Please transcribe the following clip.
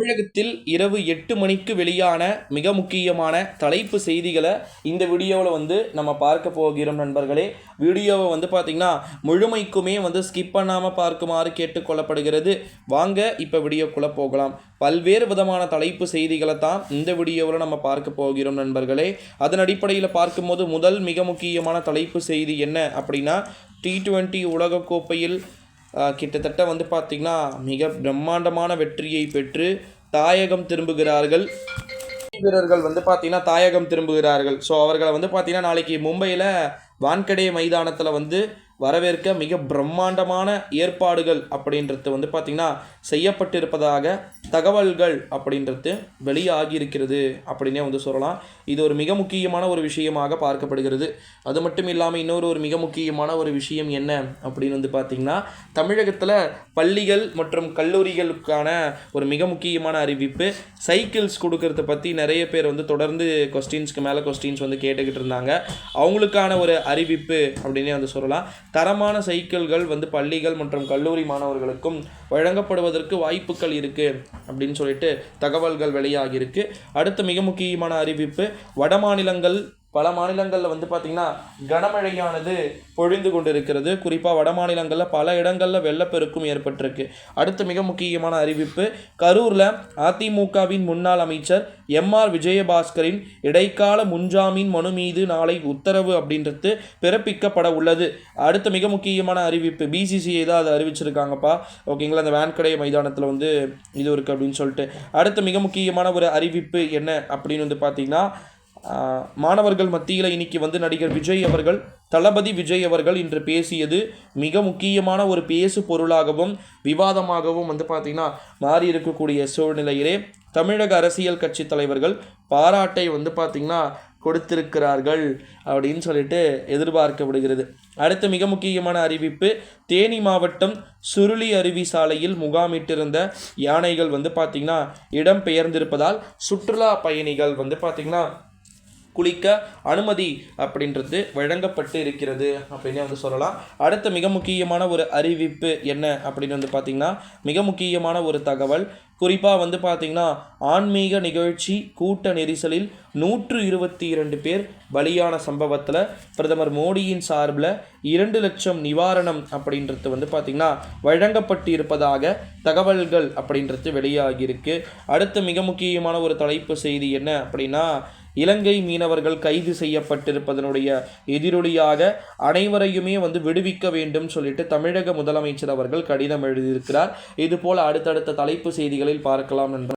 தமிழகத்தில் இரவு எட்டு மணிக்கு வெளியான மிக முக்கியமான தலைப்பு செய்திகளை இந்த வீடியோவில் வந்து நம்ம பார்க்க போகிறோம் நண்பர்களே. வீடியோவை வந்து பார்த்திங்கன்னா முழுமைக்குமே வந்து ஸ்கிப் பண்ணாமல் பார்க்குமாறு கேட்டுக்கொள்ளப்படுகிறது வாங்க இப்போ வீடியோக்குள்ளே போகலாம். பல்வேறு விதமான தலைப்பு செய்திகளை தான் இந்த வீடியோவில் நம்ம பார்க்க போகிறோம் நண்பர்களே. அதன் அடிப்படையில் பார்க்கும்போது முதல் மிக முக்கியமான தலைப்பு செய்தி என்ன அப்படின்னா டி டுவெண்ட்டி உலகக்கோப்பையில் கிட்டத்தட்ட வந்து பார்த்திங்கன்னா மிக பிரம்மாண்டமான வெற்றியை பெற்று தாயகம் திரும்புகிறார்கள். வீரர்கள் வந்து பார்த்தீங்கன்னா தாயகம் திரும்புகிறார்கள். ஸோ அவர்களை வந்து பார்த்தீங்கன்னா நாளைக்கு மும்பையில் வான்கடே மைதானத்தில் வந்து வரவேற்க மிக பிரம்மாண்டமான ஏற்பாடுகள் அப்படின்றது வந்து பார்த்திங்கன்னா செய்யப்பட்டிருப்பதாக தகவல்கள் அப்படின்றது வெளியாகியிருக்கிறது அப்படின்னே வந்து சொல்லலாம். இது ஒரு மிக முக்கியமான ஒரு விஷயமாக பார்க்கப்படுகிறது. அது மட்டும் இல்லாமல் இன்னொரு ஒரு மிக முக்கியமான ஒரு விஷயம் என்ன அப்படின்னு வந்து பார்த்திங்கன்னா தமிழகத்தில் பள்ளிகள் மற்றும் கல்லூரிகளுக்கான ஒரு மிக முக்கியமான அறிவிப்பு சைக்கிள்ஸ் கொடுக்கறத பற்றி நிறைய பேர் வந்து தொடர்ந்து கொஸ்டின்ஸ்க்கு மேலே கொஸ்டின்ஸ் வந்து கேட்டுக்கிட்டு இருந்தாங்க. அவங்களுக்கான ஒரு அறிவிப்பு அப்படின்னே வந்து சொல்லலாம். தரமான சைக்கிள்கள் வந்து பள்ளிகள் மற்றும் கல்லூரி மாணவர்களுக்கும் வழங்கப்படுவதற்கு வாய்ப்புகள் இருக்குது அப்படின்னு சொல்லிட்டு தகவல்கள் வெளியாகியிருக்கு. அடுத்து மிக முக்கியமான அறிவிப்பு வட மாநிலங்கள் பல மாநிலங்களில் வந்து பார்த்திங்கன்னா கனமழையானது பொழிந்து கொண்டிருக்கிறது. குறிப்பாக வட மாநிலங்களில் பல இடங்களில் வெள்ளப்பெருக்கும் ஏற்பட்டிருக்கு. அடுத்த மிக முக்கியமான அறிவிப்பு கரூரில் அதிமுகவின் முன்னாள் அமைச்சர் எம்ஆர் விஜயபாஸ்கரின் இடைக்கால முன்ஜாமீன் மனு மீது நாளை உத்தரவு அப்படின்றது பிறப்பிக்கப்பட உள்ளது. அடுத்த மிக முக்கியமான அறிவிப்பு பிசிசிஐ தான் அதை அறிவிச்சிருக்காங்கப்பா. ஓகேங்களா? அந்த வேன்கடை மைதானத்தில் வந்து இது இருக்குது அப்படின்னு சொல்லிட்டு. அடுத்த மிக முக்கியமான ஒரு அறிவிப்பு என்ன அப்படின்னு வந்து பார்த்திங்கன்னா மாணவர்கள் மத்தியில் இன்னைக்கு வந்து நடிகர் விஜய் அவர்கள் தளபதி விஜய் அவர்கள் இன்று பேசியது மிக முக்கியமான ஒரு பேசு பொருளாகவும் விவாதமாகவும் வந்து பார்த்திங்கன்னா மாறி இருக்கக்கூடிய சூழ்நிலையிலே தமிழக அரசியல் கட்சி தலைவர்கள் பாராட்டை வந்து பார்த்திங்கன்னா கொடுத்திருக்கிறார்கள் அப்படின்னு சொல்லிட்டு எதிர்பார்க்கப்படுகிறது அடுத்து மிக முக்கியமான அறிவிப்பு தேனி மாவட்டம் சுருளி அருவி சாலையில் முகாமிட்டிருந்த யானைகள் வந்து பார்த்திங்கன்னா இடம் பெயர்ந்திருப்பதால் சுற்றுலா பயணிகள் வந்து பார்த்திங்கன்னா குளிக்க அனுமதி அப்படின்றது வழங்கப்பட்டு இருக்கிறது அப்படின்னு வந்து சொல்லலாம். அடுத்த மிக முக்கியமான ஒரு அறிவிப்பு என்ன அப்படின்னு வந்து பார்த்திங்கன்னா மிக முக்கியமான ஒரு தகவல். குறிப்பாக வந்து பார்த்திங்கன்னா ஆன்மீக நிகழ்ச்சி கூட்ட நெரிசலில் நூற்று இருபத்தி இரண்டு பேர் பலியான சம்பவத்தில் பிரதமர் மோடியின் சார்பில் இரண்டு லட்சம் நிவாரணம் அப்படின்றது வந்து பார்த்திங்கன்னா வழங்கப்பட்டு இருப்பதாக தகவல்கள் அப்படின்றது வெளியாகியிருக்கு. அடுத்த மிக முக்கியமான ஒரு தலைப்பு செய்தி என்ன அப்படின்னா இலங்கை மீனவர்கள் கைது செய்யப்பட்டிருப்பதனுடைய எதிரொலியாக அனைவரையுமே வந்து விடுவிக்க வேண்டும் சொல்லிட்டு தமிழக முதலமைச்சர் அவர்கள் கடிதம் எழுதியிருக்கிறார். இதுபோல் அடுத்தடுத்த தலைப்பு செய்திகளில் பார்க்கலாம் நண்பர்